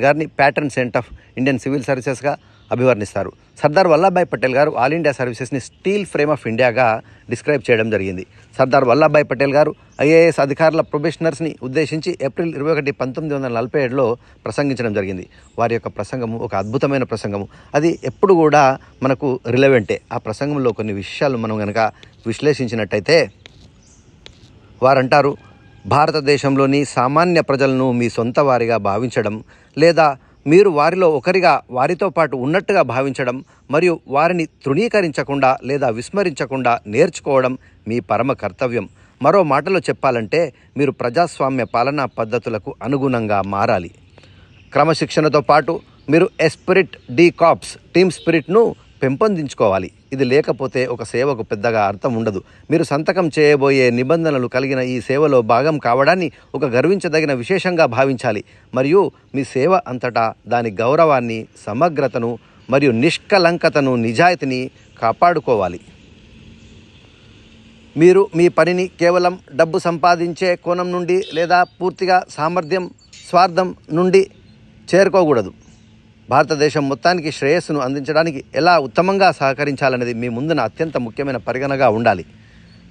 గారిని patron saint of Indian civil సర్వీసెస్గా అభివర్ణిస్తారు. సర్దార్ వల్లభాయ్ పటేల్ గారు ఆల్ ఇండియా సర్వీసెస్ని స్టీల్ ఫ్రేమ్ ఆఫ్ ఇండియాగా డిస్క్రైబ్ చేయడం జరిగింది. సర్దార్ వల్లభాయ్ పటేల్ గారు ఐఏఎస్ అధికారుల ప్రొబేషనర్స్ని ఉద్దేశించి ఏప్రిల్ ఇరవై ఒకటి పంతొమ్మిది వందల నలభై ఏడులో ప్రసంగించడం జరిగింది. వారి యొక్క ప్రసంగము ఒక అద్భుతమైన ప్రసంగము. అది ఎప్పుడు కూడా మనకు రిలవెంటే. ఆ ప్రసంగంలో కొన్ని విషయాలు మనం కనుక విశ్లేషించినట్టయితే వారంటారు భారతదేశంలోని సామాన్య ప్రజలను మీ సొంత వారిగా భావించడం లేదా మీరు వారిలో ఒకరిగా వారితో పాటు ఉన్నట్టుగా భావించడం మరియు వారిని తృణీకరించకుండా లేదా విస్మరించకుండా నేర్చుకోవడం మీ పరమ కర్తవ్యం. మరో మాటలో చెప్పాలంటే మీరు ప్రజాస్వామ్య పాలనా పద్ధతులకు అనుగుణంగా మారాలి. క్రమశిక్షణతో పాటు మీరు ఎస్పిరిట్ డి కాప్స్ టీమ్ స్పిరిట్ను పెంపొందించుకోవాలి. ఇది లేకపోతే ఒక సేవకు పెద్దగా అర్థం ఉండదు. మీరు సంతకం చేయబోయే నిబంధనలు కలిగిన ఈ సేవలో భాగం కావడాన్ని ఒక గర్వించదగిన విశేషంగా భావించాలి. మరియు మీ సేవ అంతటా దాని గౌరవాన్ని సమగ్రతను మరియు నిష్కలంకతను నిజాయితీని కాపాడుకోవాలి. మీరు మీ పనిని కేవలం డబ్బు సంపాదించే కోణం నుండి లేదా పూర్తిగా సామర్థ్యం స్వార్థం నుండి చేరుకోకూడదు. భారతదేశం మొత్తానికి శ్రేయస్సును అందించడానికి ఎలా ఉత్తమంగా సహకరించాలనేది మీ ముందున అత్యంత ముఖ్యమైన పరిగణగా ఉండాలి.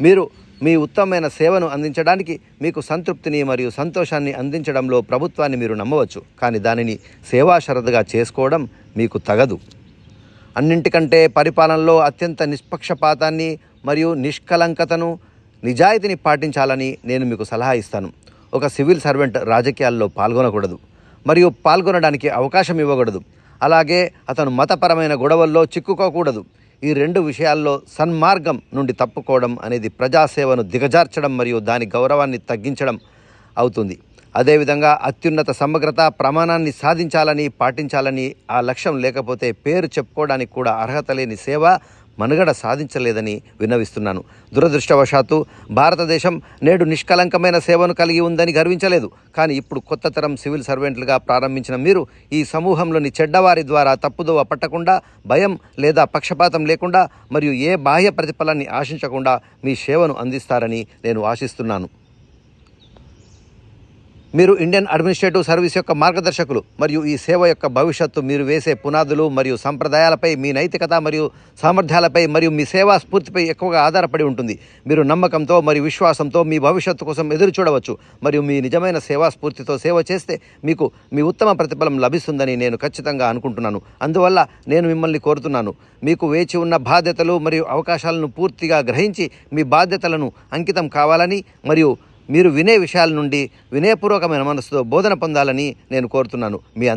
మీరు మీ ఉత్తమమైన సేవను అందించడానికి మీకు సంతృప్తిని మరియు సంతోషాన్ని అందించడంలో ప్రభుత్వాన్ని మీరు నమ్మవచ్చు. కానీ దానిని సేవా షరతుగా చేసుకోవడం మీకు తగదు. అన్నింటికంటే పరిపాలనలో అత్యంత నిష్పక్షపాతాన్ని మరియు నిష్కలంకతను నిజాయితీని పాటించాలని నేను మీకు సలహా ఇస్తాను. ఒక సివిల్ సర్వెంట్ రాజకీయాల్లో పాల్గొనకూడదు. మరియు పాల్గొనడానికి అవకాశం ఇవ్వకూడదు. అలాగే అతను మతపరమైన గొడవల్లో చిక్కుకోకూడదు. ఈ రెండు విషయాల్లో సన్మార్గం నుండి తప్పుకోవడం అనేది ప్రజాసేవను దిగజార్చడం మరియు దాని గౌరవాన్ని తగ్గించడం అవుతుంది. అదేవిధంగా అత్యున్నత సమగ్రత ప్రమాణాన్ని సాధించాలని పాటించాలని ఆ లక్ష్యం లేకపోతే పేరు చెప్పుకోవడానికి కూడా అర్హత లేని సేవ మనుగడ సాధించలేదని విన్నవిస్తున్నాను. దురదృష్టవశాత్తు భారతదేశం నేడు నిష్కలంకమైన సేవను కలిగి ఉందని గర్వించలేదు. కానీ ఇప్పుడు కొత్త తరం సివిల్ సర్వెంట్లుగా ప్రారంభించిన మీరు ఈ సమూహంలోని చెడ్డవారి ద్వారా తప్పుదోవ పట్టకుండా భయం లేదా పక్షపాతం లేకుండా మరియు ఏ బాహ్య ప్రతిఫలాన్ని ఆశించకుండా మీ సేవను అందిస్తారని నేను ఆశిస్తున్నాను. మీరు ఇండియన్ అడ్మినిస్ట్రేటివ్ సర్వీస్ యొక్క మార్గదర్శకులు మరియు ఈ సేవ యొక్క భవిష్యత్తు మీరు వేసే పునాదులు మరియు సంప్రదాయాలపై మీ నైతికత మరియు సామర్థ్యాలపై మరియు మీ సేవా స్ఫూర్తిపై ఎక్కువగా ఆధారపడి ఉంటుంది. మీరు నమ్మకంతో మరియు విశ్వాసంతో మీ భవిష్యత్తు కోసం ఎదురు చూడవచ్చు మరియు మీ నిజమైన సేవా స్ఫూర్తితో సేవ చేస్తే మీకు మీ ఉత్తమ ప్రతిఫలం లభిస్తుందని నేను ఖచ్చితంగా అనుకుంటున్నాను. అందువల్ల నేను మిమ్మల్ని కోరుతున్నాను. మీకు వేచి ఉన్న బాధ్యతలు మరియు అవకాశాలను పూర్తిగా గ్రహించి మీ బాధ్యతలను అంకితం కావాలని మరియు మీరు వినే విషయాల నుండి వినయపూర్వకమైన మనసుతో బోధన పొందాలని నేను కోరుతున్నాను. మీ